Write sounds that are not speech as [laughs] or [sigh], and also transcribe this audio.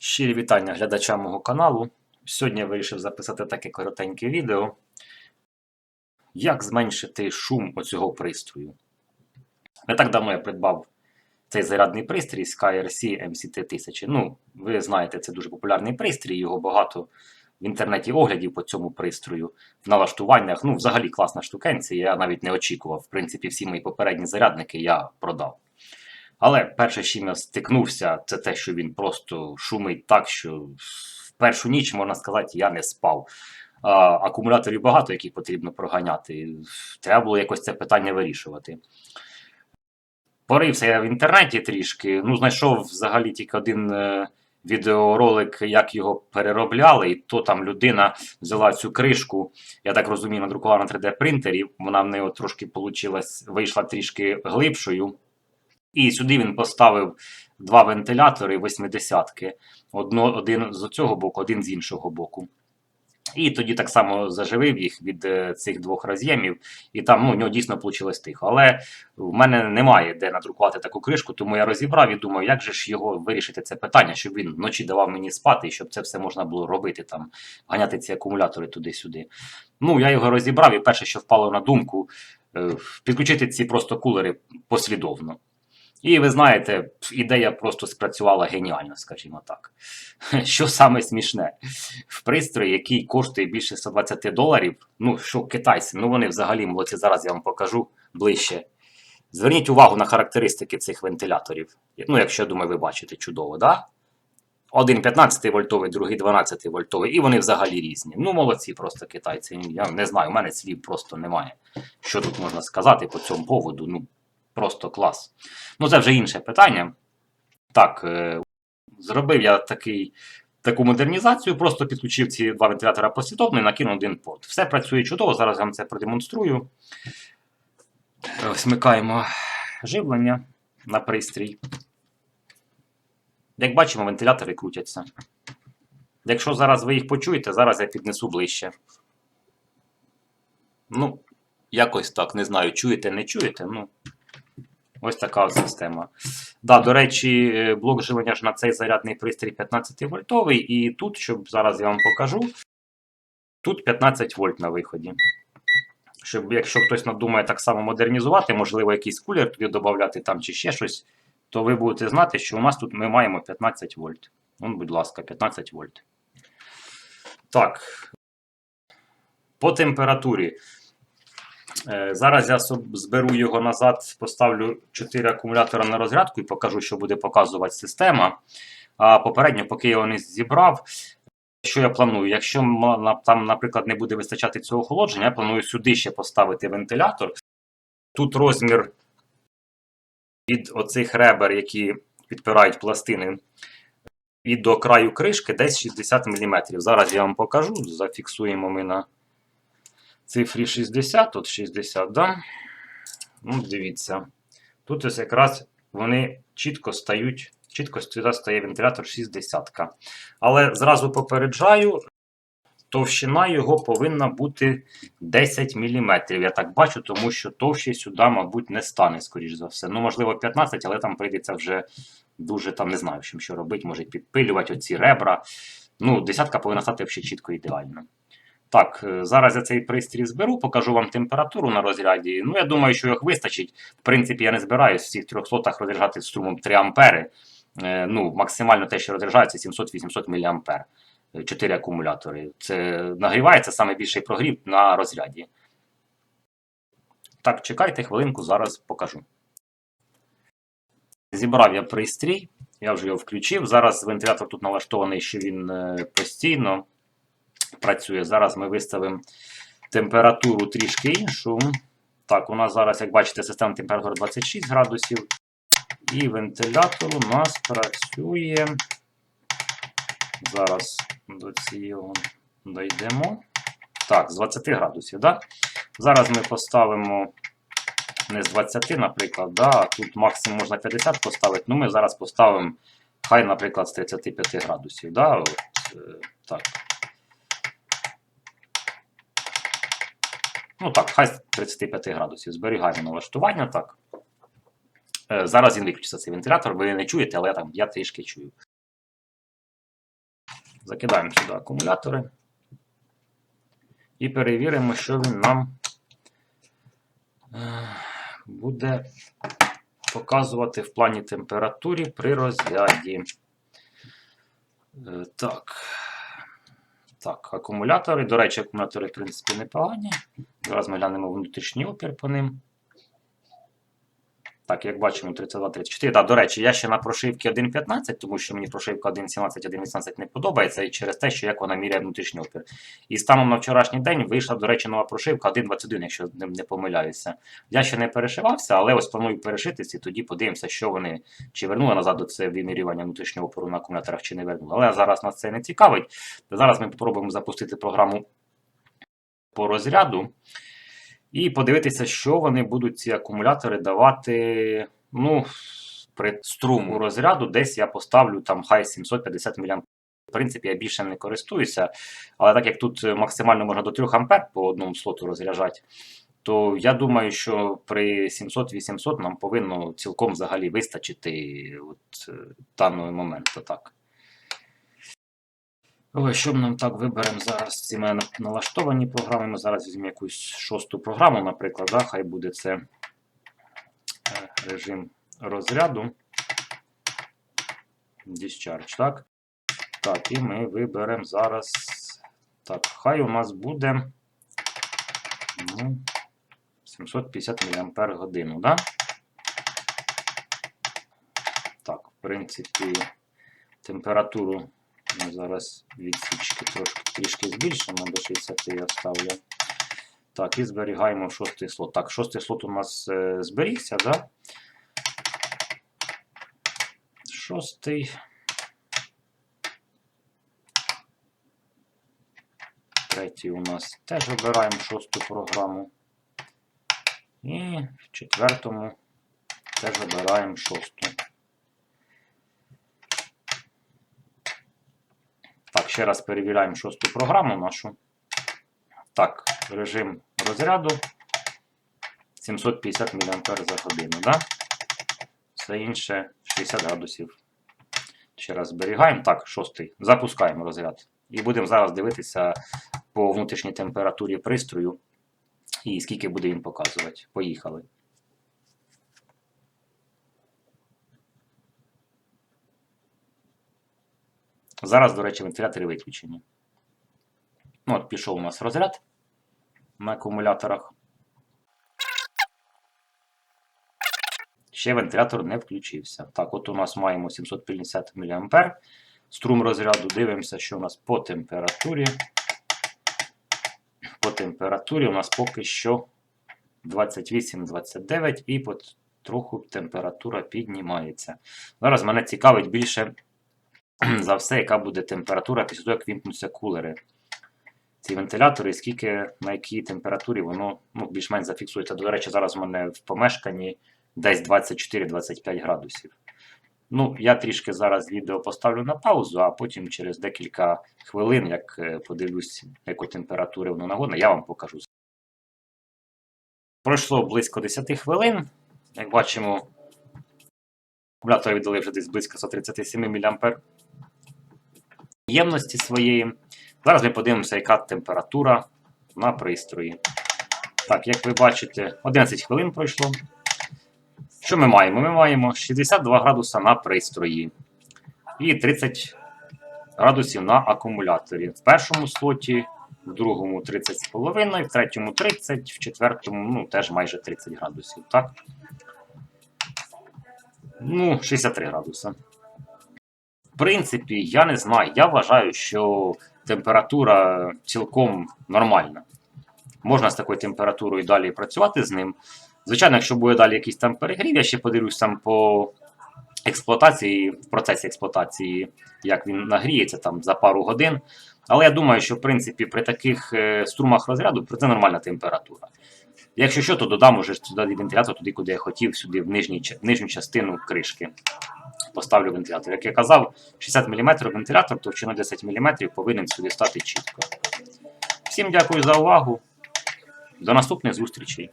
Щирі вітання глядачам мого каналу. Сьогодні я вирішив записати таке коротеньке відео. Як зменшити шум оцього пристрою. Не так давно я придбав цей зарядний пристрій SkyRC MCT1000. Ну, ви знаєте, це дуже популярний пристрій, його багато в інтернеті оглядів по цьому пристрою, в налаштуваннях. Ну, взагалі класна штукенція, я навіть не очікував. В принципі, всі мої попередні зарядники я продав. Але перше, з чим я стикнувся, це те, що він просто шумить так, що в першу ніч, можна сказати, я не спав. А, акумуляторів багато, які потрібно проганяти. Треба було якось це питання вирішувати. Порився я в інтернеті трішки. Ну, знайшов взагалі тільки один е, відеоролик, як його переробляли, і то там людина взяла цю кришку, я так розумію, надрукувала на 3D-принтері. Вона в неї трошки вийшла трішки глибшою. І сюди він поставив два вентилятори 80-ки. Одно, один з цього боку, один з іншого боку. І тоді так само заживив їх від е, цих двох роз'ємів, і там ну, у нього дійсно вийшло тихо. Але в мене немає де надрукувати таку кришку, тому я розібрав і думаю, як же ж його вирішити це питання, щоб він вночі давав мені спати, і щоб це все можна було робити, там, ганяти ці акумулятори туди-сюди. Ну, я його розібрав, і перше, що впало на думку, е, підключити ці просто кулери послідовно. І ви знаєте, ідея просто спрацювала геніально, скажімо так. [laughs] Що саме смішне? В пристрої, який коштує більше 120 доларів, ну що китайці, ну вони взагалі молодці, зараз я вам покажу ближче. Зверніть увагу на характеристики цих вентиляторів. Ну, якщо я думаю, ви бачите чудово, да? Один 15 вольтовий, другий 12 вольтовий, і вони взагалі різні. Ну, молодці просто китайці. Я не знаю, у мене слів просто немає. Що тут можна сказати по цьому поводу? Ну, просто клас. Ну, це вже інше питання. Так, е, зробив я такий, таку модернізацію, просто підключив ці два вентилятора послідовно і накинув один порт. Все працює чудово, зараз я вам це продемонструю. Смикаємо живлення на пристрій. Як бачимо, вентилятори крутяться. Якщо зараз ви їх почуєте, зараз я піднесу ближче. Ну, якось так, не знаю, чуєте, не чуєте. ну... Ось така система. Да, До речі, е, блок живлення ж на цей зарядний пристрій 15 вольтовий, і тут, щоб зараз я вам покажу, тут 15 вольт на виході. Щоб, якщо хтось надумає так само модернізувати, можливо, якийсь кулер туди додати там чи ще щось, то ви будете знати, що у нас тут ми маємо 15 вольт. Ну, будь ласка, 15 вольт. Так. По температурі. Е, Зараз я зберу його назад, поставлю 4 акумулятора на розрядку і покажу, що буде показувати система. А попередньо, поки я його не зібрав, що я планую? Якщо там, наприклад, не буде вистачати цього охолодження, я планую сюди ще поставити вентилятор. Тут розмір від оцих ребер, які підпирають пластини, і до краю кришки десь 60 мм. Зараз я вам покажу, зафіксуємо ми на цифрі 60, тут 60, да? Ну, дивіться. Тут ось якраз вони чітко стають, чітко сюди стає вентилятор 60. Але зразу попереджаю, товщина його повинна бути 10 мм. Я так бачу, тому що товще сюди, мабуть, не стане, скоріш за все. Ну, можливо, 15, але там прийдеться вже дуже там не знаю, чим що робити, може підпилювати оці ребра. Ну, десятка повинна стати взагалі чітко ідеально. Так, е, зараз я цей пристрій зберу, покажу вам температуру на розряді. Ну, я думаю, що їх вистачить. В принципі, я не збираюсь всіх трьох слотах розряджати струмом 3 ампери. Е, ну, Максимально те, що розряджається 700-800 мА. 4 акумулятори. Це нагрівається саме більший прогрів на розряді. Так, чекайте хвилинку, зараз покажу. Зібрав я пристрій, я вже його включив. Зараз вентилятор тут налаштований, що він е, постійно працює. Зараз ми виставимо температуру трішки іншу. Так, у нас зараз, як бачите, система температури 26 градусів. І вентилятор у нас працює. Зараз до цього дійдемо. Так, з 20 градусів. Да? Зараз ми поставимо не з 20, наприклад, да, тут максимум можна 50 поставити. Ну, ми зараз поставимо, хай, наприклад, з 35 градусів. Да? От, е, так. Ну так, хай з 35 градусів. Зберігаємо налаштування. так. Е, Зараз він виключиться цей вентилятор, ви не чуєте, але я, там, я трішки чую. Закидаємо сюди акумулятори. І перевіримо, що він нам е, буде показувати в плані температурі при розряді. Е, Так. Так, акумулятори. До речі, акумулятори, в принципі, непогані. Зараз ми глянемо внутрішній опір по ним. Так, як бачимо, 32-34. Так, до речі, я ще на прошивці 1.15, тому що мені прошивка 1.17, 1.18 не подобається, і через те, що як вона міряє внутрішній опір. І станом на вчорашній день вийшла, до речі, нова прошивка 1.21, якщо не, помиляюся. Я ще не перешивався, але ось планую перешитися, і тоді подивимося, що вони чи вернули назад до це вимірювання внутрішнього опору на акумуляторах, чи не вернули. Але зараз нас це не цікавить. Зараз ми спробуємо запустити програму по розряду. І подивитися, що вони будуть ці акумулятори давати. Ну, при струму розряду десь я поставлю там хай 750 мА. В принципі, я більше не користуюся, але так як тут максимально можна до 3 А по одному слоту розряджати, то я думаю, що при 700-800 нам повинно цілком взагалі вистачити от, е, даного моменту. Так. Ой, що нам так виберемо зараз? Ці мене налаштовані програми. Ми зараз візьмемо якусь шосту програму, наприклад, да? хай буде це е, режим розряду. Discharge, так? Так, і ми виберемо зараз. Так, хай у нас буде ну, 750 мАч, да? Так, в принципі, температуру ми зараз відсічки трошки трішки збільшимо, до 60 я ставлю. Так, і зберігаємо шостий слот. Так, шостий слот у нас е, зберігся, да? Шостий. Третій у нас теж вибираємо шосту програму. І в четвертому теж вибираємо шосту. Так, ще раз перевіряємо шосту програму нашу. Так, режим розряду 750 мА за годину. Да? Все інше 60 градусів. Ще раз зберігаємо. Так, шостий. Запускаємо розряд. І будемо зараз дивитися по внутрішній температурі пристрою і скільки буде він показувати. Поїхали. Зараз, до речі, вентилятори виключені. Ну, от пішов у нас розряд на акумуляторах. Ще вентилятор не включився. Так, от у нас маємо 750 мА. Струм розряду. Дивимося, що у нас по температурі. По температурі у нас поки що 28-29 і потроху температура піднімається. Зараз мене цікавить більше [clears throat] за все, яка буде температура після того, як вімкнуться кулери. Ці вентилятори, скільки на якій температурі воно ну, більш-менш зафіксується. До речі, зараз у мене в помешканні десь 24-25 градусів. Ну, я трішки зараз відео поставлю на паузу, а потім через декілька хвилин, як е, подивлюсь, якої температури воно нагодне, я вам покажу. Пройшло близько 10 хвилин. Як бачимо, акумулятор віддали вже десь близько 137 мА ємності своєї. Зараз ми подивимося, яка температура на пристрої. Так, як ви бачите, 11 хвилин пройшло. Що ми маємо? Ми маємо 62 градуса на пристрої і 30 градусів на акумуляторі. В першому слоті, в другому 30,5, в третьому 30, в четвертому ну, теж майже 30 градусів. так? Ну, 63 градуса. Принципі, я не знаю. Я вважаю, що температура цілком нормальна. Можна з такою температурою далі працювати з ним. Звичайно, якщо буде далі якийсь там перегрів, я ще подивлюсь там по експлуатації, в процесі експлуатації, як він нагріється там за пару годин. Але я думаю, що в принципі при таких е, струмах розряду це нормальна температура. Якщо що, то додам уже сюди вентилятор туди, куди я хотів, сюди в, нижній, в нижню частину кришки. Поставлю вентилятор. Як я казав, 60 мм вентилятор, товщина 10 мм повинен сюди стати чітко. Всім дякую за увагу. До наступних зустрічей.